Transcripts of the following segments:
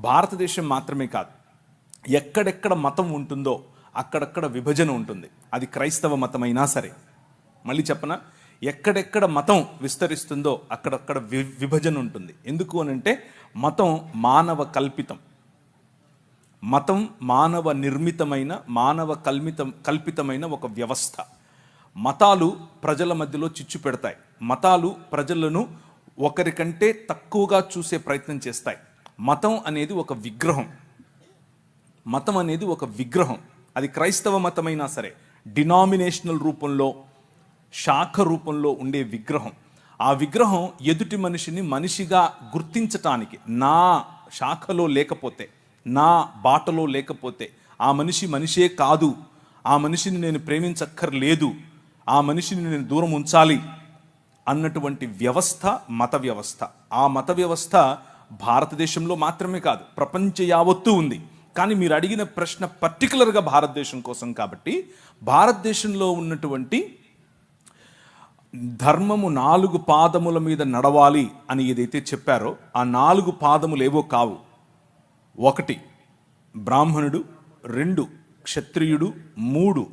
భారతదేశం మాత్రమే కాదు ఎక్కడెక్కడ మతం ఉంటుందో అక్కడక్కడ విభజన ఉంటుంది. అది క్రైస్తవ మతమైనా సరే. మళ్ళీ చెప్పన? ఎక్కడెక్కడ మతం విస్తరిస్తుందో అక్కడక్కడ వి విభజన ఉంటుంది. ఎందుకు అని అంటే మతం మానవ కల్పితం. మతం మానవ నిర్మితమైన మానవ కల్మితం కల్పితమైన ఒక వ్యవస్థ. మతాలు ప్రజల మధ్యలో చిచ్చు పెడతాయి. మతాలు ప్రజలను ఒకరికంటే తక్కువగా చూసే ప్రయత్నం చేస్తాయి. మతం అనేది ఒక విగ్రహం. మతం అనేది ఒక విగ్రహం. అది క్రైస్తవ మతమైనా సరే డినామినేషనల్ రూపంలో శాఖ రూపంలో ఉండే విగ్రహం. ఆ విగ్రహం ఎదుటి మనిషిని మనిషిగా గుర్తించటానికి నా శాఖలో లేకపోతే నా బాటలో లేకపోతే ఆ మనిషి మనిషే కాదు. ఆ మనిషిని నేను ప్రేమించక్కర్లేదు. ఆ మనిషిని నేను దూరం ఉంచాలి అన్నటువంటి వ్యవస్థ మత వ్యవస్థ. ఆ మత వ్యవస్థ భారతదేశంలో మాత్రమే కాదు ప్రపంచ యావత్తూ ఉంది. కానీ మీరు అడిగిన ప్రశ్న పర్టికులర్గా భారతదేశం కోసం కాబట్టి భారతదేశంలో ఉన్నటువంటి ధర్మము నాలుగు పాదముల మీద నడవాలి అని ఏదైతే చెప్పారో ఆ నాలుగు పాదములు ఏవో కావు. ఒకటి బ్రాహ్మణుడు రెండు క్షత్రియుడు మూడు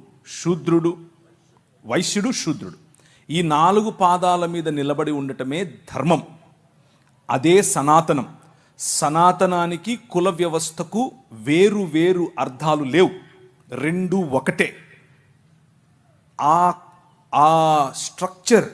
శూద్రుడు వైశ్యుడు శూద్రుడు. ఈ నాలుగు పాదాల మీద నిలబడి ఉండటమే ధర్మం. అదే సనాతనం. సనాతనానికి కుల వ్యవస్థకు వేరు వేరు అర్థాలు లేవు. రెండు ఒకటే. ఆ ఆ స్ట్రక్చర్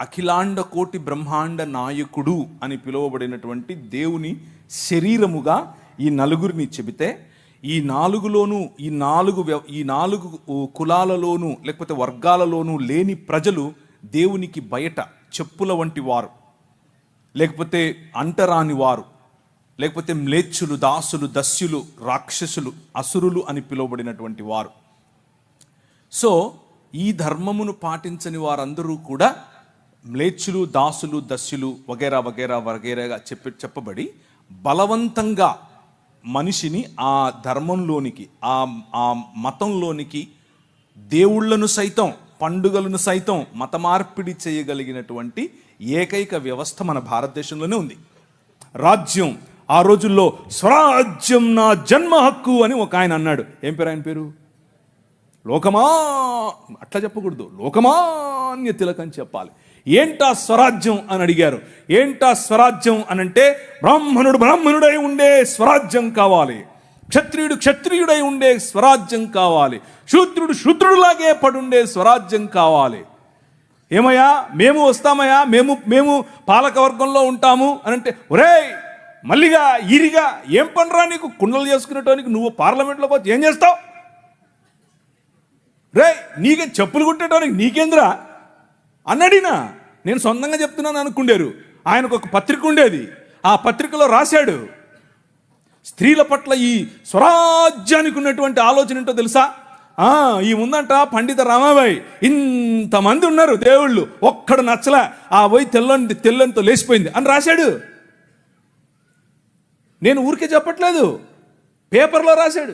అఖిలాండ కోటి బ్రహ్మాండ నాయకుడు అని పిలువబడినటువంటి దేవుని శరీరముగా ఈ నలుగురిని చెబితే ఈ నాలుగులోనూ ఈ నాలుగు ఈ నాలుగు కులాలలోనూ లేకపోతే వర్గాలలోనూ లేని ప్రజలు దేవునికి బయట చెప్పుల వంటి వారు. లేకపోతే అంటరాని వారు లేకపోతే మ్లేచ్చులు దాసులు దస్యులు రాక్షసులు అసురులు అని పిలువబడినటువంటి వారు. సో ఈ ధర్మమును పాటించని వారందరూ కూడా మ్లేచ్చులు దాసులు దస్యులు వగేరా వగేరా వగేరాగా చెప్పి చెప్పబడి బలవంతంగా మనిషిని ఆ ధర్మంలోనికి ఆ ఆ మతంలోనికి దేవుళ్ళను సైతం పండుగలను సైతం మత మార్పిడి చేయగలిగినటువంటి ఏకైక వ్యవస్థ మన భారతదేశంలోనే ఉంది. రాజ్యం ఆ రోజుల్లో స్వరాజ్యం నా జన్మ హక్కు అని ఒక ఆయన అన్నాడు. ఏం పేరు ఆయన పేరు? లోకమా అట్లా చెప్పకూడదు. లోకమాన్య తిలకం అని చెప్పాలి. ఏంటా స్వరాజ్యం అని అడిగారు. ఏంటా స్వరాజ్యం అని అంటే బ్రాహ్మణుడు బ్రాహ్మణుడై ఉండే స్వరాజ్యం కావాలి. క్షత్రియుడు క్షత్రియుడై ఉండే స్వరాజ్యం కావాలి. శూద్రుడు శూద్రుడిలాగే పడుండే స్వరాజ్యం కావాలి. ఏమయ్యా? మేము వస్తామయ్యా? మేము మేము పాలక వర్గంలో ఉంటాము అని అంటే ఒరేయ్ మల్లిగా ఈరిగా ఏం పనిరా నీకు? కుండలు చేసుకునేటానికి నువ్వు పార్లమెంట్లో పోతే ఏం చేస్తావు? రే నీకే చెప్పులు కుట్టడానికి నీకేంద్రా? అన్నడినా నేను సొంతంగా చెప్తున్నాను అనుకుండారు. ఆయనకు ఒక పత్రిక ఉండేది. ఆ పత్రికలో రాశాడు స్త్రీల పట్ల ఈ స్వరాజ్యానికి ఉన్నటువంటి ఆలోచన ఏంటో తెలుసా? ఈ ఉందంట పండిత రామాబాయి ఇంతమంది ఉన్నారు దేవుళ్ళు ఒక్కడు నచ్చలే. ఆ పోయి తెల్లని తెల్లంతో లేచిపోయింది. అని రాశాడు. నేను ఊరికే చెప్పట్లేదు. పేపర్లో రాశాడు.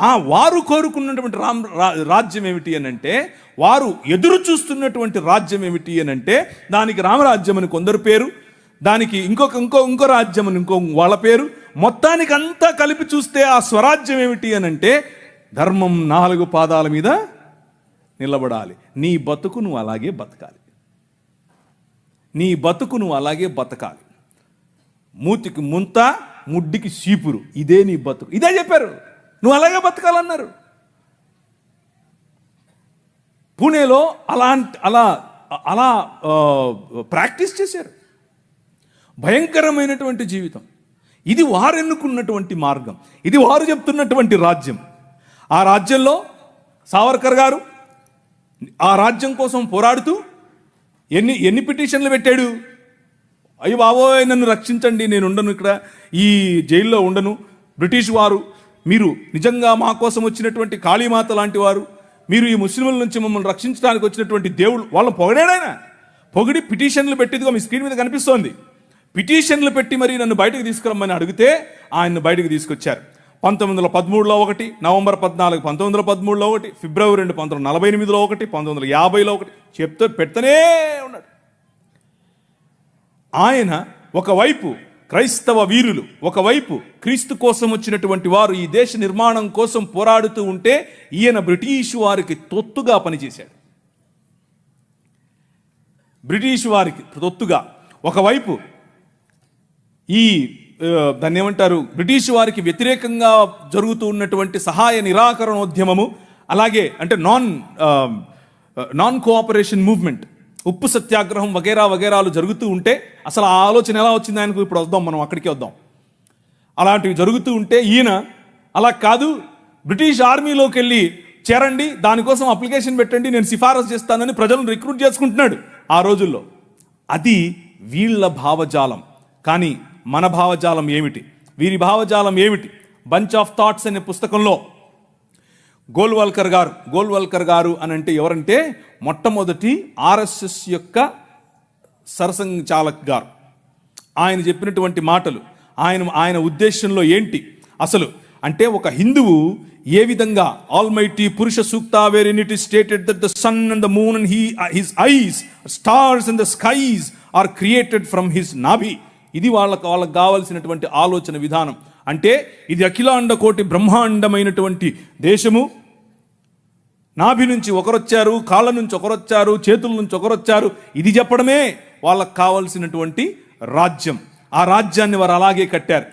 ఆ వారు కోరుకున్నటువంటి రామ్ రా- రాజ్యం ఏమిటి అని అంటే వారు ఎదురు చూస్తున్నటువంటి రాజ్యం ఏమిటి అని అంటే దానికి రామరాజ్యం అని కొందరు పేరు దానికి ఇంకొక ఇంకో ఇంకో రాజ్యం అని ఇంకో వాళ్ళ పేరు. మొత్తానికి అంతా కలిపి చూస్తే ఆ స్వరాజ్యం ఏమిటి అని అంటే ధర్మం నాలుగు పాదాల మీద నిలబడాలి. నీ బతుకు నువ్వు అలాగే బతకాలి. నీ బతుకు నువ్వు అలాగే బతకాలి. మూతికి ముంత ముడ్డికి సీపురు ఇదే నీ బతుకు. ఇదే చెప్పారు. నువ్వు అలాగే బతకాలన్నారు. పూణేలో అలాంటి అలా అలా ప్రాక్టీస్ చేశారు. భయంకరమైనటువంటి జీవితం. ఇది వారు ఎన్నుకున్నటువంటి మార్గం. ఇది వారు చెప్తున్నటువంటి రాజ్యం. ఆ రాజ్యంలో సావర్కర్ గారు ఆ రాజ్యం కోసం పోరాడుతూ ఎన్ని ఎన్ని పిటిషన్లు పెట్టాడు? అయ్యో బాబోయ్ నన్ను రక్షించండి నేను ఉండను ఇక్కడ. ఈ జైల్లో ఉండను. బ్రిటిష్ వారు మీరు నిజంగా మా కోసం వచ్చినటువంటి కాళీమాత లాంటి వారు మీరు ఈ ముస్లింల నుంచి మమ్మల్ని రక్షించడానికి వచ్చినటువంటి దేవుడు వాళ్ళని పొగడాడాయన పొగిడి పిటిషన్లు పెట్టిదిగా మీ స్క్రీన్ మీద కనిపిస్తోంది. పిటిషన్లు పెట్టి మరి నన్ను బయటకు తీసుకురమ్మని అడిగితే ఆయన్ను బయటకు తీసుకొచ్చారు. పంతొమ్మిది వందల పదమూడులో ఒకటి నవంబర్ పద్నాలుగు పంతొమ్మిది వందల పదమూడులో ఒకటి ఫిబ్రవరి రెండు పంతొమ్మిది వందల నలభై ఎనిమిదిలో ఒకటి పంతొమ్మిది వందల యాభైలో ఒకటి చెప్తూ పెడుతూనే ఉన్నాడు. ఆయన ఒకవైపు క్రైస్తవ వీరులు ఒకవైపు క్రీస్తు కోసం వచ్చినటువంటి వారు ఈ దేశ నిర్మాణం కోసం పోరాడుతూ ఉంటే ఈయన బ్రిటిష్ వారికి తొత్తుగా పనిచేశాడు. బ్రిటిష్ వారికి తొత్తుగా. ఒకవైపు ఈ దాన్ని ఏమంటారు? బ్రిటిష్ వారికి వ్యతిరేకంగా జరుగుతూ ఉన్నటువంటి సహాయ నిరాకరణోద్యమము అలాగే అంటే నాన్ నాన్ కోఆపరేషన్ మూవ్మెంట్ ఉప్పు సత్యాగ్రహం వగేరా వగేరాలు జరుగుతూ ఉంటే అసలు ఆ ఆలోచన ఎలా వచ్చింది ఆయనకు? ఇప్పుడు వద్దాం మనం అక్కడికి వద్దాం. అలాంటివి జరుగుతూ ఉంటే ఈయన అలా కాదు బ్రిటిష్ ఆర్మీలోకి వెళ్ళి చేరండి దానికోసం అప్లికేషన్ పెట్టండి నేను సిఫారసు చేస్తానని ప్రజలను రిక్రూట్ చేసుకుంటున్నాడు ఆ రోజుల్లో. అది వీళ్ళ భావజాలం. కానీ మన భావజాలం ఏమిటి? వీరి భావజాలం ఏమిటి? బంచ్ ఆఫ్ థాట్స్ అనే పుస్తకంలో గోల్వాల్కర్ గారు గోల్వాల్కర్ గారు అని అంటే ఎవరంటే మొట్టమొదటి ఆర్ఎస్ఎస్ యొక్క సరసంచాలక్ గారు. ఆయన చెప్పినటువంటి మాటలు ఆయన ఆయన ఉద్దేశంలో ఏంటి? అసలు అంటే ఒక హిందువు ఏ విధంగా almighty Purusha Sukta where in it is stated that the sun and the moon and he his eyes stars and the skies are created from his నాభి. ఇది వాళ్ళకి వాళ్ళకి కావాల్సినటువంటి ఆలోచన విధానం. అంటే ఇది అఖిలాండ కోటి బ్రహ్మాండమైనటువంటి దేశము. నాభి నుంచి ఒకరొచ్చారు కాళ్ళ నుంచి ఒకరొచ్చారు చేతుల నుంచి ఒకరొచ్చారు. ఇది చెప్పడమే వాళ్ళకు కావలసినటువంటి రాజ్యం. ఆ రాజ్యాన్ని వారు అలాగే కట్టారు.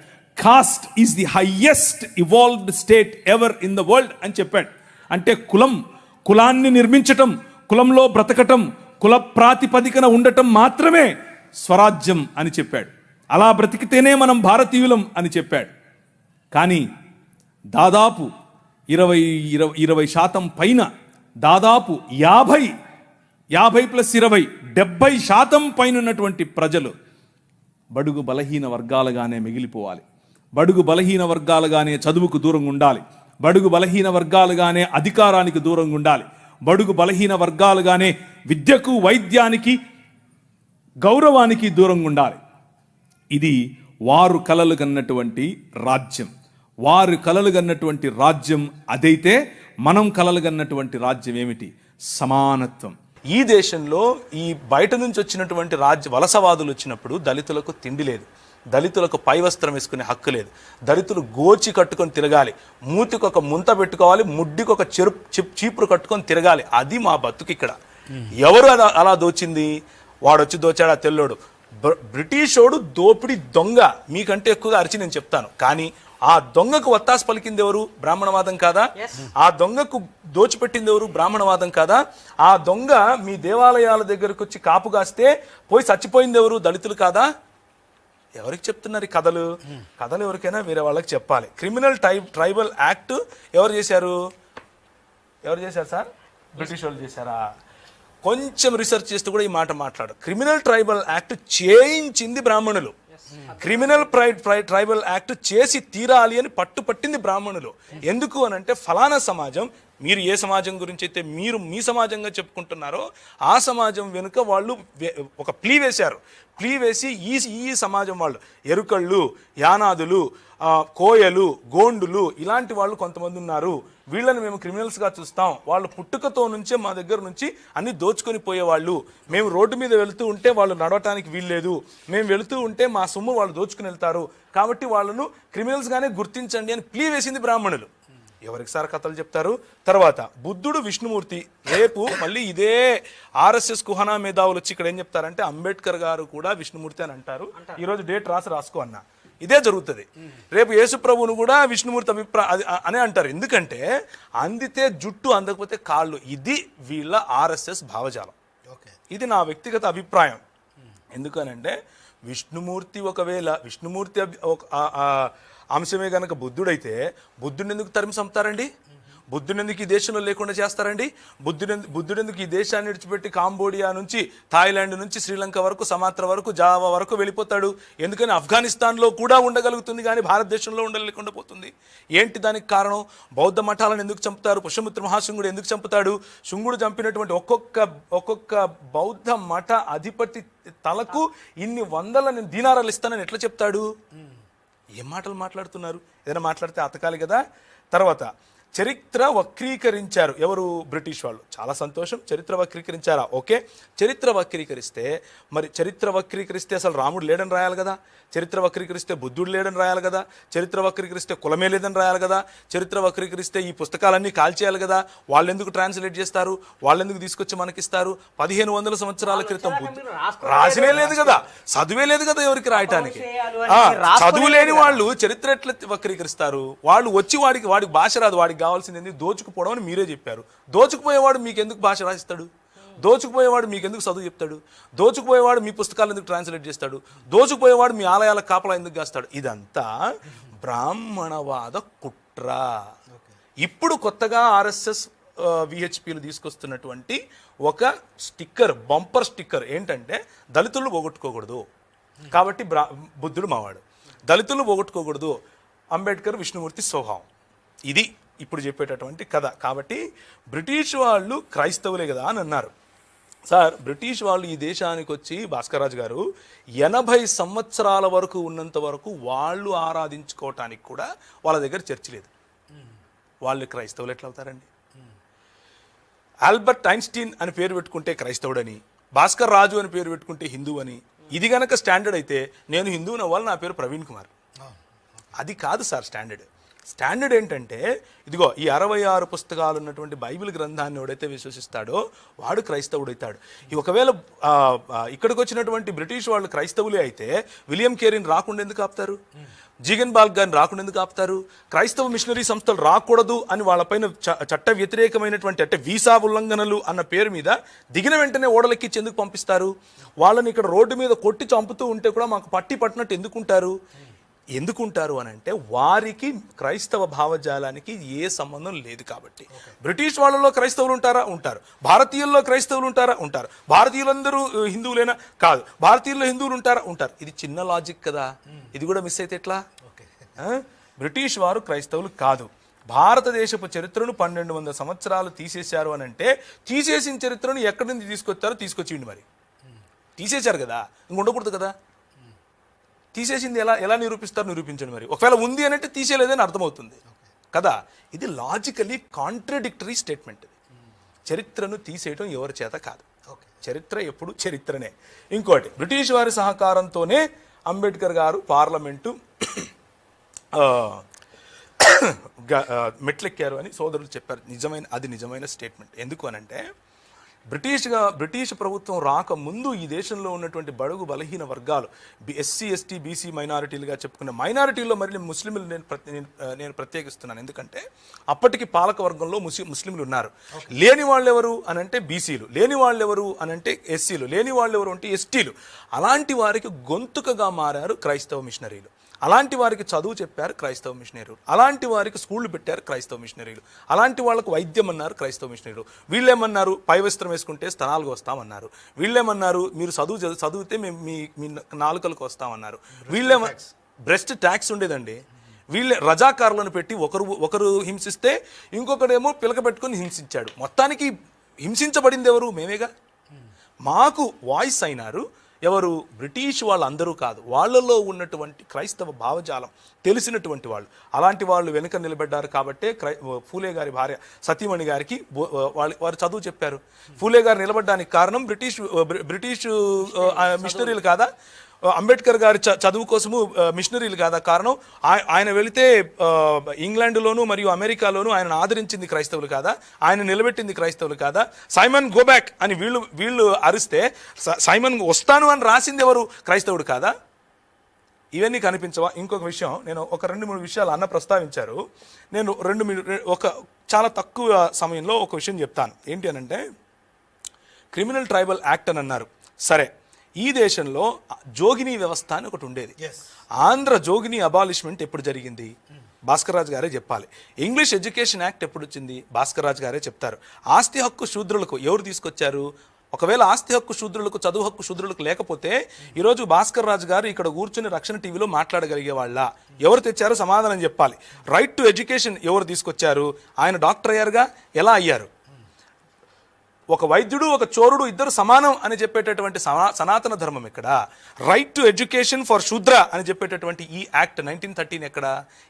Caste is the highest evolved state ever in the world అని చెప్పాడు. అంటే కులం కులాన్ని నిర్మించటం కులంలో బ్రతకటం కుల ప్రాతిపదికన ఉండటం మాత్రమే స్వరాజ్యం అని చెప్పాడు. అలా బ్రతికితేనే మనం భారతీయులం అని చెప్పాడు. కానీ దాదాపు ఇరవై ఇరవై ఇరవై శాతం పైన దాదాపు యాభై యాభై ప్లస్ ఇరవై డెబ్బై శాతం పైన ఉన్నటువంటి ప్రజలు బడుగు బలహీన వర్గాలుగానే మిగిలిపోవాలి. బడుగు బలహీన వర్గాలుగానే చదువుకు దూరంగా ఉండాలి. బడుగు బలహీన వర్గాలుగానే అధికారానికి దూరంగా ఉండాలి. బడుగు బలహీన వర్గాలుగానే విద్యకు వైద్యానికి గౌరవానికి దూరంగా ఉండాలి. ఇది వారు కలలు కన్నటువంటి రాజ్యం. వారు కలలు కన్నటువంటి రాజ్యం అదైతే మనం కలలు కన్నటువంటి రాజ్యం ఏమిటి? సమానత్వం. ఈ దేశంలో ఈ బయట నుంచి వచ్చినటువంటి రాజ్య వలసవాదులు వచ్చినప్పుడు దళితులకు తిండి లేదు. దళితులకు పై వస్త్రం వేసుకునే హక్కు లేదు. దళితులు గోచి కట్టుకొని తిరగాలి. మూతికి ఒక ముంత పెట్టుకోవాలి. ముడ్డికి ఒక చిప్ చీపురు కట్టుకొని తిరగాలి. అది మా బతుకు ఇక్కడ ఎవరు అలా అలా దోచింది? వాడొచ్చి దోచాడు? తెల్లోడు. బ్రిటిషోడు దోపిడి దొంగ. మీకంటే ఎక్కువగా అరిచి నేను చెప్తాను. కానీ ఆ దొంగకు వత్తాసు పలికింది ఎవరు? బ్రాహ్మణవాదం కాదా? ఆ దొంగకు దోచిపెట్టింది ఎవరు? బ్రాహ్మణవాదం కాదా? ఆ దొంగ మీ దేవాలయాల దగ్గరకు వచ్చి కాపు కాస్తే పోయి చచ్చిపోయింది ఎవరు? దళితులు కాదా? ఎవరికి చెప్తున్నారు ఈ కథలు? కథలు ఎవరికైనా వేరే వాళ్ళకి చెప్పాలి. క్రిమినల్ టై ట్రైబల్ యాక్ట్ ఎవరు చేశారు? ఎవరు చేశారు సార్? బ్రిటిష్ వాళ్ళు చేశారా? కొంచెం రీసెర్చ్ చేస్తూ కూడా ఈ మాట మాట్లాడు. క్రిమినల్ ట్రైబల్ యాక్ట్ చేయించింది బ్రాహ్మణులు. క్రిమినల్ ప్రైడ్ ట్రైబల్ యాక్ట్ చేసి తీరాలి అని పట్టుపట్టింది బ్రాహ్మణులు. ఎందుకు అని అంటే ఫలానా సమాజం మీరు ఏ సమాజం గురించి అయితే మీరు మీ సమాజంగా చెప్పుకుంటున్నారో ఆ సమాజం వెనుక వాళ్ళు ఒక ప్లీ వేశారు. ప్లీ వేసి ఈ ఈ సమాజం వాళ్ళు ఎరుకళ్ళు యానాదులు కోయలు గోండులు ఇలాంటి వాళ్ళు కొంతమంది ఉన్నారు. వీళ్ళని మేము క్రిమినల్స్గా చూస్తాం. వాళ్ళు పుట్టుకతో నుంచే మా దగ్గర నుంచి అన్ని దోచుకొని పోయేవాళ్ళు. మేము రోడ్డు మీద వెళుతూ ఉంటే వాళ్ళు నడవటానికి వీల్లేదు. మేము వెళుతూ ఉంటే మా సొమ్ము వాళ్ళు దోచుకుని వెళ్తారు. కాబట్టి వాళ్ళను క్రిమినల్స్గానే గుర్తించండి అని ప్లీ వేసింది బ్రాహ్మణులు. ఎవరికి సార్ కథలు చెప్తారు? తర్వాత బుద్ధుడు విష్ణుమూర్తి రేపు మళ్ళీ ఇదే ఆర్ఎస్ఎస్ కుహనా మేధావులు వచ్చి ఇక్కడ ఏం చెప్తారంటే అంబేద్కర్ గారు కూడా విష్ణుమూర్తి అని అంటారు. ఈరోజు డేట్ రాసి రాసుకో అన్న. ఇదే జరుగుతుంది. రేపు యేసుప్రభువును కూడా విష్ణుమూర్తి అభిప్రాయ అది- అనే అంటారు. ఎందుకంటే అందితే జుట్టు అందకపోతే కాళ్ళు. ఇది వీళ్ళ ఆర్ఎస్ఎస్ భావజాలం. ఇది నా వ్యక్తిగత అభిప్రాయం. ఎందుకనంటే విష్ణుమూర్తి ఒకవేళ విష్ణుమూర్తి అంశమే గనక బుద్ధుడైతే బుద్ధుడిని ఎందుకు తరిమి చంపుతారండి? బుద్ధుని ఎందుకు ఈ దేశంలో లేకుండా చేస్తారండి? బుద్ధుని బుద్ధుడు ఎందుకు ఈ దేశాన్ని విడిచిపెట్టి కాంబోడియా నుంచి థాయిలాండ్ నుంచి శ్రీలంక వరకు సమాత్ర వరకు జావా వరకు వెళ్ళిపోతాడు. ఎందుకని ఆఫ్ఘనిస్తాన్లో కూడా ఉండగలుగుతుంది కానీ భారతదేశంలో ఉండలేకుండా పోతుంది. ఏంటి దానికి కారణం? బౌద్ధ మఠాలను ఎందుకు చంపుతారు? పుష్యమిత్ర మహాశృంగుడు ఎందుకు చంపుతాడు? శృంగుడు చంపినటువంటి ఒక్కొక్క ఒక్కొక్క బౌద్ధ మఠ అధిపతి తలకు ఇన్ని వందల నేను దీనారాలు ఇస్తానని ఎట్లా చెప్తాడు? ఏం మాటలు మాట్లాడుతున్నారు? ఏదైనా మాట్లాడితే అతకాలి కదా? తర్వాత చరిత్ర వక్రీకరించారు. ఎవరు? బ్రిటిష్ వాళ్ళు. చాలా సంతోషం. చరిత్ర వక్రీకరించారా? ఓకే. చరిత్ర వక్రీకరిస్తే మరి చరిత్ర వక్రీకరిస్తే అసలు రాముడు లేడని రాయాలి కదా? చరిత్ర వక్రీకరిస్తే బుద్ధుడు లేడని రాయాలి కదా? చరిత్ర వక్రీకరిస్తే కులమే లేదని రాయాలి కదా? చరిత్ర వక్రీకరిస్తే ఈ పుస్తకాలన్నీ కాల్చేయాలి కదా? వాళ్ళు ఎందుకు ట్రాన్స్లేట్ చేస్తారు? వాళ్ళు ఎందుకు తీసుకొచ్చి మనకిస్తారు? పదిహేను వందల సంవత్సరాల క్రితం రాసినే లేదు కదా? చదువే లేదు కదా ఎవరికి రాయటానికి? చదువు లేని. వాళ్ళు చరిత్ర ఎట్లా వక్రీకరిస్తారు? వాళ్ళు వచ్చి వాడికి వాడికి భాష రాదు వాడికి కావాల్సింది ఏంది దోచుకుపోవడం అని మీరే చెప్పారు. దోచుకుపోయేవాడు మీకు ఎందుకు భాష రాసిస్తాడు? దోచుకుపోయేవాడు మీకు ఎందుకు చదువు చెప్తాడు? దోచుకుపోయేవాడు మీ పుస్తకాలు ఎందుకు ట్రాన్స్లేట్ చేస్తాడు? దోచుకుపోయేవాడు మీ ఆలయాల కాపలా ఎందుకు కాస్తాడు? ఇదంతా బ్రాహ్మణవాద కుట్ర. ఇప్పుడు కొత్తగా ఆర్ఎస్ఎస్ విహెచ్పిలు తీసుకొస్తున్నటువంటి ఒక స్టిక్కర్ బంపర్ స్టిక్కర్ ఏంటంటే దళితులు పోగొట్టుకోకూడదు. కాబట్టి బ్రా బుద్ధుడు మావాడు. దళితులు పోగొట్టుకోకూడదు. అంబేద్కర్ విష్ణుమూర్తి స్వభావం. ఇది ఇప్పుడు చెప్పేటటువంటి కథ. కాబట్టి బ్రిటిష్ వాళ్ళు క్రైస్తవులే కదా అని అన్నారు. సార్ బ్రిటిష్ వాళ్ళు ఈ దేశానికి వచ్చి భాస్కర్రాజు గారు ఎనభై సంవత్సరాల వరకు ఉన్నంత వరకు వాళ్ళు ఆరాధించుకోవటానికి కూడా వాళ్ళ దగ్గర చర్చ లేదు. వాళ్ళు క్రైస్తవులు ఎట్లా అవుతారండి? ఆల్బర్ట్ ఐన్స్టీన్ అని పేరు పెట్టుకుంటే క్రైస్తవుడని భాస్కర్ రాజు అని పేరు పెట్టుకుంటే హిందూ అని ఇది గనక స్టాండర్డ్ అయితే నేను హిందువుని అవ్వాలి నా పేరు ప్రవీణ్ కుమార్. అది కాదు సార్ స్టాండర్డ్. స్టాండర్డ్ ఏంటంటే ఇదిగో ఈ అరవై ఆరు పుస్తకాలు ఉన్నటువంటి బైబిల్ గ్రంథాన్ని ఎవడైతే విశ్వసిస్తాడో వాడు క్రైస్తవుడు అవుతాడు ఒకవేళ ఇక్కడికి వచ్చినటువంటి బ్రిటిష్ వాళ్ళు క్రైస్తవులే అయితే విలియం కేరీని రాకుండా ఎందుకు ఆపుతారు? జిగన్ బాల్ గారిని రాకుండా ఎందుకు ఆపుతారు? క్రైస్తవ మిషనరీ సంస్థలు రాకూడదు అని వాళ్ళపైన చ- చట్ట వ్యతిరేకమైనటువంటి అంటే వీసా ఉల్లంఘనలు అన్న పేరు మీద దిగిన వెంటనే ఓడలెక్కించి ఎందుకు పంపిస్తారు? వాళ్ళని ఇక్కడ రోడ్డు మీద కొట్టి చంపుతూ ఉంటే కూడా మాకు పట్టి పట్టినట్టు ఎందుకుంటారు? ఎందుకుంటారు అని అంటే వారికి క్రైస్తవ భావజాలానికి ఏ సంబంధం లేదు కాబట్టి. బ్రిటిష్ వాళ్ళలో క్రైస్తవులు ఉంటారా? ఉంటారు. భారతీయుల్లో క్రైస్తవులు ఉంటారా? ఉంటారు. భారతీయులందరూ హిందువులేనా? కాదు. భారతీయుల్లో హిందువులు ఉంటారా? ఉంటారు. ఇది చిన్న లాజిక్ కదా. ఇది కూడా మిస్ అయితే ఎట్లా? ఆ? బ్రిటిష్ వారు క్రైస్తవులు కాదు. భారతదేశపు చరిత్రను పన్నెండు వందల సంవత్సరాలు తీసేశారు అని అంటే తీసేసిన చరిత్రను ఎక్కడి నుంచి తీసుకొచ్చారో తీసుకొచ్చిండి మరి. తీసేశారు కదా. ఇంక ఉండకూడదు కదా. తీసేసింది ఎలా ఎలా నిరూపిస్తారు నిరూపించండి మరి. ఒకవేళ ఉంది అని అంటే తీసేయలేదని అర్థమవుతుంది. కదా? ఇది లాజికలీ కాంట్రడిక్టరీ స్టేట్మెంట్ ఇది. చరిత్రను తీసేయటం ఎవరి చేత కాదు. చరిత్ర ఎప్పుడు చరిత్రనే. ఇంకోటి బ్రిటిష్ వారి సహకారంతోనే అంబేద్కర్ గారు పార్లమెంటు మెట్లెక్కారు అని సోదరులు చెప్పారు. నిజమైన అది నిజమైన స్టేట్మెంట్ ఎందుకు అనంటే బ్రిటిష్గా బ్రిటిష్ ప్రభుత్వం రాకముందు ఈ దేశంలో ఉన్నటువంటి బడుగు బలహీన వర్గాలు ఎస్సీ ఎస్టీ బీసీ మైనారిటీలుగా చెప్పుకున్న మైనారిటీల్లో మరి ముస్లింలు నేను నేను, ప్రత్యేకిస్తున్నాను. ఎందుకంటే అప్పటికి పాలక వర్గంలో ముస్లిం ముస్లింలు ఉన్నారు. లేని వాళ్ళు ఎవరు అని అంటే బీసీలు లేని వాళ్ళు ఎవరు అని అంటే ఎస్సీలు లేని వాళ్ళు ఎవరు అంటే ఎస్టీలు. అలాంటి వారికి గొంతుకగా మారారు క్రైస్తవ మిషనరీలు. అలాంటి వారికి చదువు చెప్పారు క్రైస్తవ మిషనరీలు. అలాంటి వారికి స్కూళ్ళు పెట్టారు క్రైస్తవ మిషనరీలు. అలాంటి వాళ్ళకు వైద్యం అన్నారు క్రైస్తవ మిషనరీలు. వీళ్ళేమన్నారు? పై వస్త్రం వేసుకుంటే స్తనాలకు వస్తామన్నారు. వీళ్ళేమన్నారు? మీరు చదువు చదువు- చదివితే మేము మీ మీ నాలుకలకు వస్తామన్నారు. వీళ్ళేమ బ్రెస్ట్ ట్యాక్స్ ఉండేదండి. వీళ్ళే రజాకారులను పెట్టి ఒకరు ఒకరు హింసిస్తే ఇంకొకడేమో పిలక పెట్టుకొని హింసించాడు. మొత్తానికి హింసించబడింది ఎవరు? మేమేగా? మాకు వాయిస్ అయినారు. ఎవరు? బ్రిటిష్ వాళ్ళందరూ కాదు. వాళ్ళలో ఉన్నటువంటి క్రైస్తవ భావజాలం తెలిసినటువంటి వాళ్ళు. అలాంటి వాళ్ళు వెనుక నిలబడ్డారు కాబట్టే క్రై ఫూలే గారి భార్య సతీమణి గారికి వాళ్ళు వారు చదువు చెప్పారు. ఫూలే గారు నిలబడడానికి కారణం బ్రిటిష్ బ్రిటిష్ మిషనరీలు కాదా? అంబేద్కర్ గారి చ- చదువు కోసము మిషనరీలు కాదా కారణం? ఆయన వెళితే ఇంగ్లాండ్లోను మరియు అమెరికాలోను ఆయన ఆదరించింది క్రైస్తవులు కాదా? ఆయన నిలబెట్టింది క్రైస్తవులు కాదా? సైమన్ గోబ్యాక్ అని వీళ్ళు వీళ్ళు అరిస్తే స- సైమన్ వస్తాను అని రాసింది ఎవరు? క్రైస్తవుడు కాదా? ఇవన్నీ కనిపించవా? ఇంకొక విషయం నేను ఒక రెండు మూడు విషయాలు అన్న ప్రస్తావించారు. నేను రెండు మూడు ఒక చాలా తక్కువ సమయంలో ఒక విషయం చెప్తాను. ఏంటి అనంటే క్రిమినల్ ట్రైబల్ యాక్ట్ అని అన్నారు. సరే. ఈ దేశంలో జోగిని వ్యవస్థ అని ఒకటి ఉండేది. ఆంధ్ర జోగిని అబాలిష్మెంట్ ఎప్పుడు జరిగింది? భాస్కర్ రాజు గారే చెప్పాలి. ఇంగ్లీష్ ఎడ్యుకేషన్ యాక్ట్ ఎప్పుడు వచ్చింది? భాస్కర్ రాజు గారే చెప్తారు. ఆస్తి హక్కు శూద్రులకు ఎవరు తీసుకొచ్చారు? ఒకవేళ ఆస్తి హక్కు శూద్రులకు చదువు హక్కు శూద్రులకు లేకపోతే ఈరోజు భాస్కర్ రాజు గారు ఇక్కడ కూర్చుని రక్షణ టీవీలో మాట్లాడగలిగే వాళ్ళ ఎవరు తెచ్చారో సమాధానం చెప్పాలి. రైట్ టు ఎడ్యుకేషన్ ఎవరు తీసుకొచ్చారు? ఆయన డాక్టర్ అయ్యారుగా? ఎలా అయ్యారు? ఒక వైద్యుడు ఒక చోరుడు ఇద్దరు సమానం అని చెప్పేటటువంటి సనాతన ధర్మం ఎక్కడ? రైట్ టు ఎడ్యుకేషన్ ఫర్ శూద్ర అని చెప్పేటటువంటి ఈ యాక్ట్ నైన్టీన్ థర్టీన్ ఎక్కడ?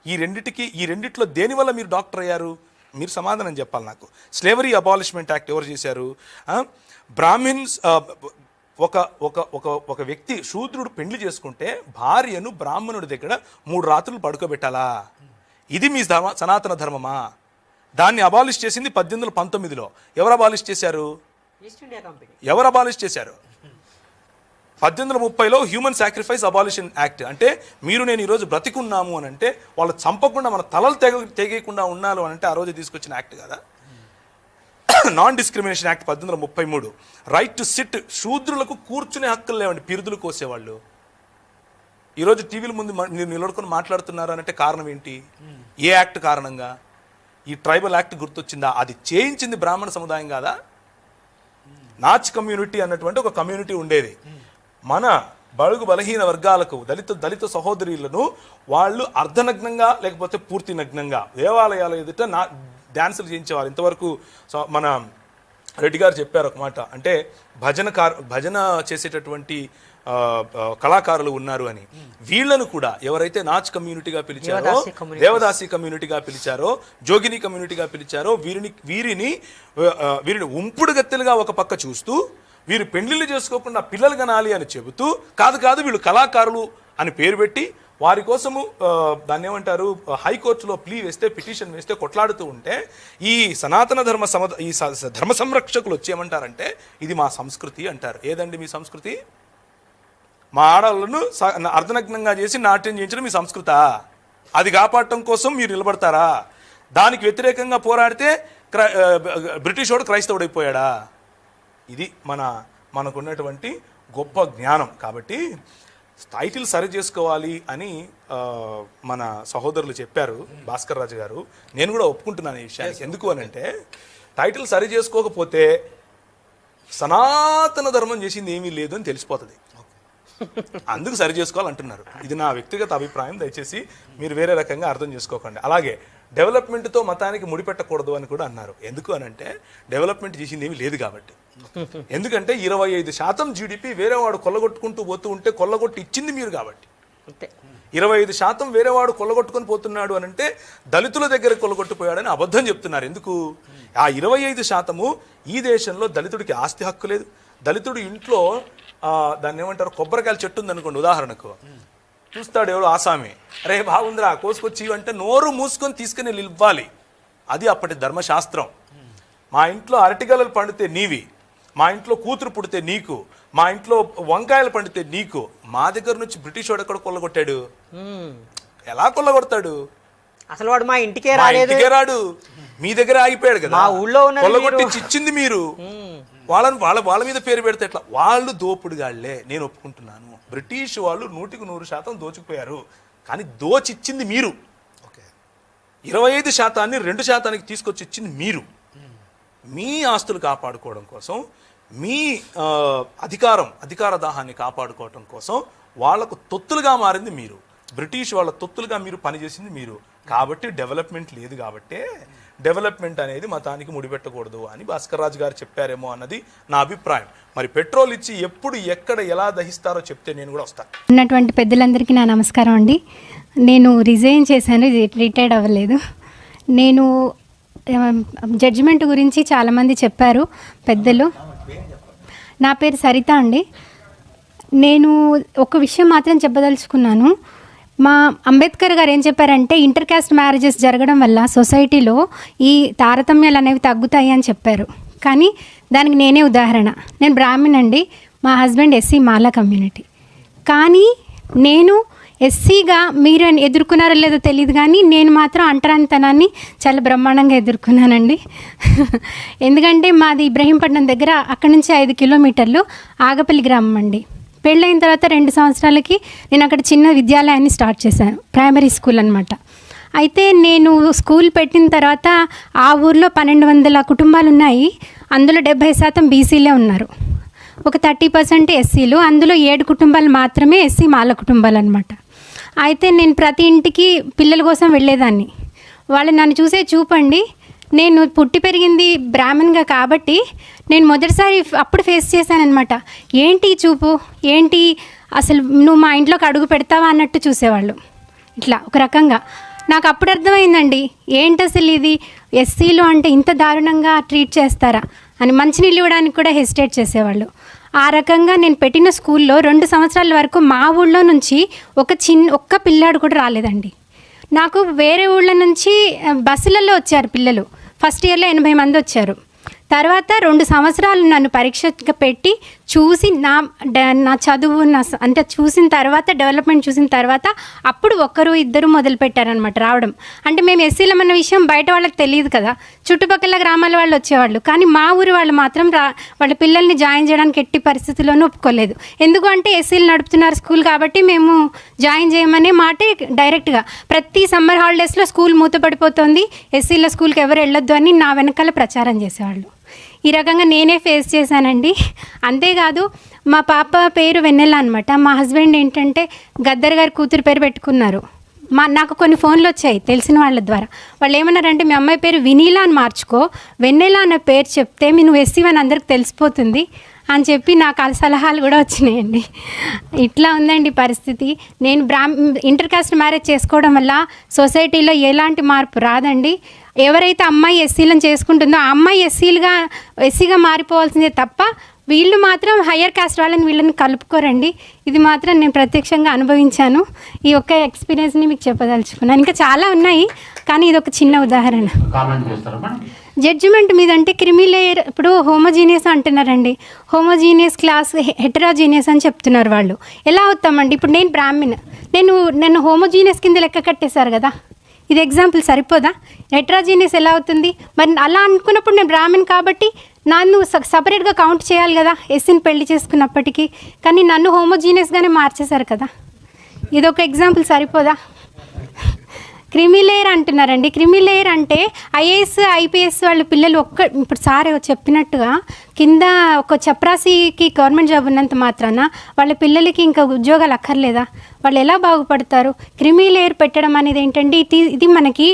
ఈ రెండిటికి ఈ రెండిట్లో దేనివల్ల మీరు డాక్టర్ అయ్యారు? మీరు సమాధానం చెప్పాలి నాకు. స్లేవరీ అబాలిష్మెంట్ యాక్ట్ ఎవరు చేశారు? బ్రాహ్మిన్స్ ఒక ఒక ఒక ఒక వ్యక్తి శూద్రుడు పెండ్లి చేసుకుంటే భార్యను బ్రాహ్మణుడి దగ్గర మూడు రాత్రులు పడుకోబెట్టాలా? ఇది మీ ధర్మ సనాతన ధర్మమా? దాన్ని అబాలిష్ చేసింది పద్దెనిమిది వందల పంతొమ్మిదిలో ఎవరు అబాలిష్ చేశారు? ఎవరు అబాలిష్ చేశారు? పద్దెనిమిది వందల ముప్పైలో హ్యూమన్ సాక్రిఫైస్ అబాలిషన్ యాక్ట్. అంటే మీరు నేను ఈరోజు బ్రతికున్నాము అని అంటే వాళ్ళు చంపకుండా మన తలలు తెగ తెగేయకుండా ఉన్నాను అని అంటే ఆ రోజు తీసుకొచ్చిన యాక్ట్ కదా. నాన్ డిస్క్రిమినేషన్ యాక్ట్ పద్దెనిమిది వందల ముప్పై మూడు. రైట్ టు సిట్ శూద్రులకు కూర్చునే హక్కులు లేవండి పిరుదులు కోసేవాళ్ళు. ఈరోజు టీవీల ముందు మీరు నిలబడుకొని మాట్లాడుతున్నారు అని అంటే కారణం ఏంటి? ఏ యాక్ట్ కారణంగా? ఈ ట్రైబల్ యాక్ట్ గుర్తొచ్చిందా? అది చేయించింది బ్రాహ్మణ సముదాయం కాదా? నాచ్ కమ్యూనిటీ అన్నటువంటి ఒక కమ్యూనిటీ ఉండేది. మన బడుగు బలహీన వర్గాలకు దళిత దళిత సహోదరులను వాళ్ళు అర్ధనగ్నంగా లేకపోతే పూర్తి నగ్నంగా దేవాలయాల ఎదుట నా డ్యాన్సులు చేయించేవారు. ఇంతవరకు మన రెడ్డి గారు చెప్పారు ఒక మాట. అంటే భజన కార్ భజన చేసేటటువంటి కళాకారులు ఉన్నారు అని. వీళ్ళను కూడా ఎవరైతే నాచ్ కమ్యూనిటీగా పిలిచారో దేవదాసి కమ్యూనిటీగా పిలిచారో జోగిని కమ్యూనిటీగా పిలిచారో వీరిని వీరిని వీరిని ఉంపుడు గత్తెలుగా ఒక పక్క చూస్తూ వీరు పెళ్ళిళ్ళు చేసుకోకుండా పిల్లలు కనాలి అని చెబుతూ కాదు కాదు వీళ్ళు కళాకారులు అని పేరు పెట్టి వారి కోసము దాన్ని ఏమంటారు హైకోర్టులో ప్లీ వేస్తే పిటిషన్ వేస్తే కొట్లాడుతూ ఉంటే ఈ సనాతన ధర్మ సమ ఈ ధర్మ సంరక్షకులు వచ్చి ఏమంటారంటే ఇది మా సంస్కృతి అంటారు. ఏదండి మీ సంస్కృతి? మా ఆడవాళ్ళను అర్ధనగ్నంగా చేసి నాట్యం చేయించడం మీ సంస్కృత. అది కాపాడటం కోసం మీరు నిలబడతారా? దానికి వ్యతిరేకంగా పోరాడితే బ్రిటిష్ వాడు క్రైస్తవుడైపోయాడా ఇది మన మనకున్నటువంటి గొప్ప జ్ఞానం. కాబట్టి టైటిల్ సరి చేసుకోవాలి అని మన సహోదరులు చెప్పారు భాస్కర్ రాజు గారు. నేను కూడా ఒప్పుకుంటున్నాను ఈ విషయానికి. ఎందుకు అని అంటే టైటిల్ సరి చేసుకోకపోతే సనాతన ధర్మం చేసింది ఏమీ లేదు అని తెలిసిపోతుంది. అందుకు సరి చేసుకోవాలంటున్నారు. ఇది నా వ్యక్తిగత అభిప్రాయం దయచేసి మీరు వేరే రకంగా అర్థం చేసుకోకండి. అలాగే డెవలప్మెంట్తో మతానికి ముడిపెట్టకూడదు అని కూడా అన్నారు. ఎందుకు అని అంటే డెవలప్మెంట్ చేసింది ఏమీ లేదు కాబట్టి. ఎందుకంటే ఇరవై ఐదు శాతం జీడిపి వేరే వాడు కొల్లగొట్టుకుంటూ పోతూ ఉంటే కొల్లగొట్టి ఇచ్చింది మీరు కాబట్టి. అంతే. ఇరవై ఐదు శాతం వేరేవాడు కొల్లగొట్టుకొని పోతున్నాడు అని అంటే దళితుల దగ్గర కొల్లగొట్టిపోయాడని అబద్ధం చెప్తున్నారు. ఎందుకు? ఆ ఇరవై ఐదు శాతము ఈ దేశంలో దళితుడికి ఆస్తి హక్కు లేదు. దళితుడు ఇంట్లో దాన్ని ఏమంటారు కొబ్బరికాయల చెట్టు ఉందనుకోండి ఉదాహరణకు. చూస్తాడు ఎవడు ఆసామి. అరే బాగుందిరా కోసుకొచ్చి అంటే నోరు మూసుకొని తీసుకుని ఇవ్వాలి అది అప్పటి ధర్మశాస్త్రం. మా ఇంట్లో అరటిగలలు పండితే నీవి మా ఇంట్లో కూతురు పుడితే నీకు మా ఇంట్లో వంకాయలు పండితే నీకు మా దగ్గర నుంచి బ్రిటిష్ వాడు ఎక్కడ కొల్లగొట్టాడు. ఎలా కొల్లగొడతాడు? అసలు వాడు మా ఇంటికే రాడు. మీ దగ్గర ఆగిపోయాడు కదా. మా ఊళ్ళో కొల్లగొట్టించి ఇచ్చింది మీరు. వాళ్ళని వాళ్ళ వాళ్ళ మీద పేరు పెడితే ఎట్లా? వాళ్ళు దోపుడుగాళ్ళే నేను ఒప్పుకుంటున్నాను. బ్రిటిష్ వాళ్ళు నూటికి నూరు శాతం దోచుకుపోయారు. కానీ దోచిచ్చింది మీరు. ఇరవై ఐదు శాతాన్ని రెండు శాతానికి తీసుకొచ్చి ఇచ్చింది మీరు. మీ ఆస్తులు కాపాడుకోవడం కోసం మీ అధికారం అధికార దాహాన్ని కాపాడుకోవడం కోసం వాళ్ళకు తొత్తులుగా మారింది మీరు. బ్రిటిష్ వాళ్ళ తొత్తులుగా మీరు పనిచేసింది మీరు. కాబట్టి డెవలప్మెంట్ లేదు కాబట్టే డెవలప్మెంట్ అనేది మతానికి ముడిపెట్టకూడదు అని భాస్కర్ రాజు గారు చెప్పారేమో అన్నది నా అభిప్రాయం. మరి పెట్రోల్ ఇచ్చి ఎప్పుడు ఎక్కడ ఎలా దహిస్తారో చెప్తే నేను కూడా వస్తాను. ఉన్నటువంటి పెద్దలందరికీ నా నమస్కారం అండి. నేను రిజైన్ చేశాను రిటైర్డ్ అవ్వలేదు. నేను జడ్జిమెంట్ గురించి చాలామంది చెప్పారు పెద్దలు. నా పేరు సరిత అండి. నేను ఒక విషయం మాత్రం చెప్పదలుచుకున్నాను. మా అంబేద్కర్ గారు ఏం చెప్పారంటే ఇంటర్ కాస్ట్ మ్యారేజెస్ జరగడం వల్ల సొసైటీలో ఈ తారతమ్యాలు అనేవి తగ్గుతాయి అని చెప్పారు. కానీ దానికి నేనే ఉదాహరణ. నేను బ్రాహ్మణ్ అండి. మా హస్బెండ్ ఎస్సీ మాలా కమ్యూనిటీ. కానీ నేను ఎస్సీగా మీరు ఎదుర్కొన్నారో లేదో తెలియదు కానీ నేను మాత్రం అంటరానితనాన్ని చాలా బ్రహ్మాండంగా ఎదుర్కొన్నానండి. ఎందుకంటే మాది ఇబ్రహీంపట్నం దగ్గర అక్కడి నుంచి ఐదు కిలోమీటర్లు ఆగపల్లి గ్రామం అండి. పెళ్ళైన తర్వాత రెండు సంవత్సరాలకి నేను అక్కడ చిన్న విద్యాలయాన్ని స్టార్ట్ చేశాను. ప్రైమరీ స్కూల్ అనమాట అయితే నేను స్కూల్ పెట్టిన తర్వాత ఆ ఊర్లో పన్నెండు వందల కుటుంబాలు ఉన్నాయి. అందులో డెబ్భై శాతం బీసీలే ఉన్నారు. ఒక థర్టీ పర్సెంట్ ఎస్సీలు అందులో ఏడు కుటుంబాలు మాత్రమే ఎస్సీ మాల కుటుంబాలు అనమాట అయితే నేను ప్రతి ఇంటికి పిల్లల కోసం వెళ్ళేదాన్ని. వాళ్ళు నన్ను చూసే చూపండి. నేను పుట్టి పెరిగింది బ్రాహ్మణ్గా కాబట్టి నేను మొదటిసారి అప్పుడు ఫేస్ చేశానమాట ఏంటి చూపు? ఏంటి అసలు నువ్వు మా ఇంట్లోకి అడుగు పెడతావా అన్నట్టు చూసేవాళ్ళు. ఇట్లా ఒక రకంగా. నాకు అప్పుడు అర్థమైందండి. ఏంటి అసలు ఇది? ఎస్సీలు అంటే ఇంత దారుణంగా ట్రీట్ చేస్తారా? అని మంచినీళ్ళు ఇవ్వడానికి కూడా హెసిటేట్ చేసేవాళ్ళు. ఆ రకంగా నేను పెట్టిన స్కూల్లో రెండు సంవత్సరాల వరకు మా ఊళ్ళో నుంచి ఒక చిన్న ఒక్క పిల్లాడు కూడా రాలేదండి. నాకు వేరే ఊళ్ళ నుంచి బస్సులలో వచ్చారు పిల్లలు. ఫస్ట్ ఇయర్లో ఎనభై మంది వచ్చారు. తర్వాత రెండు సంవత్సరాలు నన్ను పరీక్ష పెట్టి చూసి నా డ- నా చదువు నా స- అంటే చూసిన తర్వాత డెవలప్మెంట్ చూసిన తర్వాత అప్పుడు ఒక్కరు ఇద్దరు మొదలుపెట్టారనమాట రావడం. అంటే మేము ఎస్సీలం అన్న విషయం బయట వాళ్ళకి తెలియదు కదా. చుట్టుపక్కల గ్రామాల వాళ్ళు వచ్చేవాళ్ళు. కానీ మా ఊరు వాళ్ళు మాత్రం రా వాళ్ళ పిల్లల్ని జాయిన్ చేయడానికి ఎట్టి పరిస్థితుల్లోనూ ఒప్పుకోలేదు. ఎందుకు అంటే ఎస్సీలు నడుపుతున్నారు స్కూల్ కాబట్టి మేము జాయిన్ చేయమనే మాటే డైరెక్ట్గా. ప్రతి సమ్మర్ హాలిడేస్లో స్కూల్ మూతపడిపోతుంది. ఎస్సీల స్కూల్కి ఎవరు వెళ్ళొద్దు అని నా వెనకాల ప్రచారం చేసేవాళ్ళు. ఈ రకంగా నేనే ఫేస్ చేశానండి. అంతేకాదు మా పాప పేరు వెన్నెల అనమాట మా హస్బెండ్ ఏంటంటే గద్దర్ గారి కూతురు పేరు పెట్టుకున్నారు. మా నాకు కొన్ని ఫోన్లు వచ్చాయి తెలిసిన వాళ్ళ ద్వారా. వాళ్ళు ఏమన్నారంటే మీ అమ్మాయి పేరు వినీలా అని మార్చుకో. వెన్నెల అన్న పేరు చెప్తే మీ నువ్వు ఎస్సీ అని అందరికి తెలిసిపోతుంది అని చెప్పి నాకు ఆ సలహాలు కూడా వచ్చినాయండి. ఇట్లా ఉందండి పరిస్థితి. నేను బ్రాహ్మ ఇంటర్ కాస్ట్ మ్యారేజ్ చేసుకోవడం వల్ల సొసైటీలో ఎలాంటి మార్పు రాదండి. ఎవరైతే అమ్మాయి ఎస్సీలను చేసుకుంటుందో ఆ అమ్మాయి ఎస్సీలుగా ఎస్సీగా మారిపోవాల్సిందే తప్ప వీళ్ళు మాత్రం హయ్యర్ కాస్ట్ వాళ్ళని వీళ్ళని కలుపుకోరండి. ఇది మాత్రం నేను ప్రత్యక్షంగా అనుభవించాను. ఈ ఒక్క ఎక్స్పీరియన్స్ని మీకు చెప్పదలుచుకున్నాను. ఇంకా చాలా ఉన్నాయి కానీ ఇది ఒక చిన్న ఉదాహరణ. జడ్జిమెంట్ మీద అంటే క్రిమి లేయర్ ఇప్పుడు హోమోజీనియస్ అంటున్నారండి. హోమోజీనియస్ క్లాస్ హెటరోజీనియస్ అని చెప్తున్నారు వాళ్ళు. ఎలా అవుతామండి ఇప్పుడు నేను బ్రాహ్మిన్ నేను నన్ను హోమోజీనియస్ కింద లెక్క కట్టేశారు కదా. ఇది ఎగ్జాంపుల్ సరిపోదా? హెటరోజీనియస్ ఎలా అవుతుంది? మరి అలా అనుకున్నప్పుడు నేను బ్రాహ్మణ్ కాబట్టి నన్ను సపరేట్గా కౌంట్ చేయాలి కదా ఎస్సీని పెళ్ళి చేసుకున్నప్పటికీ. కానీ నన్ను హోమోజీనియస్గానే మార్చేశారు కదా. ఇదొక ఎగ్జాంపుల్ సరిపోదా? క్రిమిలేయర్ అంటున్నారండి. క్రిమిలేయర్ అంటే ఐఏఎస్ ఐపీఎస్ వాళ్ళ పిల్లలు ఒక్క ఇప్పుడు సార్ చెప్పినట్టుగా కింద ఒక చప్రాసీకి గవర్నమెంట్ జాబ్ ఉన్నంత మాత్రాన వాళ్ళ పిల్లలకి ఇంకా ఉద్యోగాలు అక్కర్లేదా? వాళ్ళు ఎలా బాగుపడతారు? క్రిమిలేయర్ పెట్టడం అనేది ఏంటంటే ఇది ఇది మనకి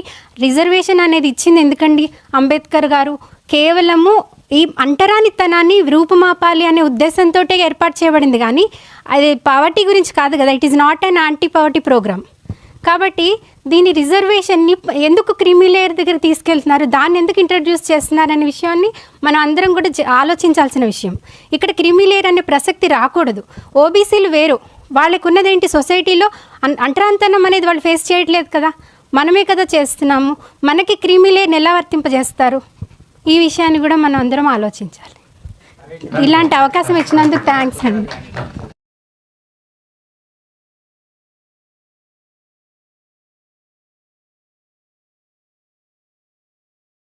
రిజర్వేషన్ అనేది ఇచ్చింది ఎందుకండి? అంబేద్కర్ గారు కేవలము ఈ అంటరానితనాన్ని రూపుమాపాలి అనే ఉద్దేశంతో ఏర్పాటు చేయబడింది కానీ అది పవర్టీ గురించి కాదు కదా. It is not an anti poverty programme కాబట్టి దీని రిజర్వేషన్ని ఎందుకు క్రిమిలేయర్ దగ్గర తీసుకెళ్తున్నారు? దాన్ని ఎందుకు ఇంట్రడ్యూస్ చేస్తున్నారు అనే విషయాన్ని మనం అందరం కూడా జ- ఆలోచించాల్సిన విషయం. ఇక్కడ క్రిమిలేయర్ అనే ప్రసక్తి రాకూడదు. ఓబీసీలు వేరు. వాళ్ళకు ఉన్నదేంటి సొసైటీలో అన్- అంటరాంతనం అనేది వాళ్ళు ఫేస్ చేయట్లేదు కదా. మనమే కదా చేస్తున్నాము. మనకి క్రిమిలేయర్ని ఎలా వర్తింపజేస్తారు? ఈ విషయాన్ని కూడా మనం అందరం ఆలోచించాలి. ఇలాంటి అవకాశం ఇచ్చినందుకు థ్యాంక్స్ అండి.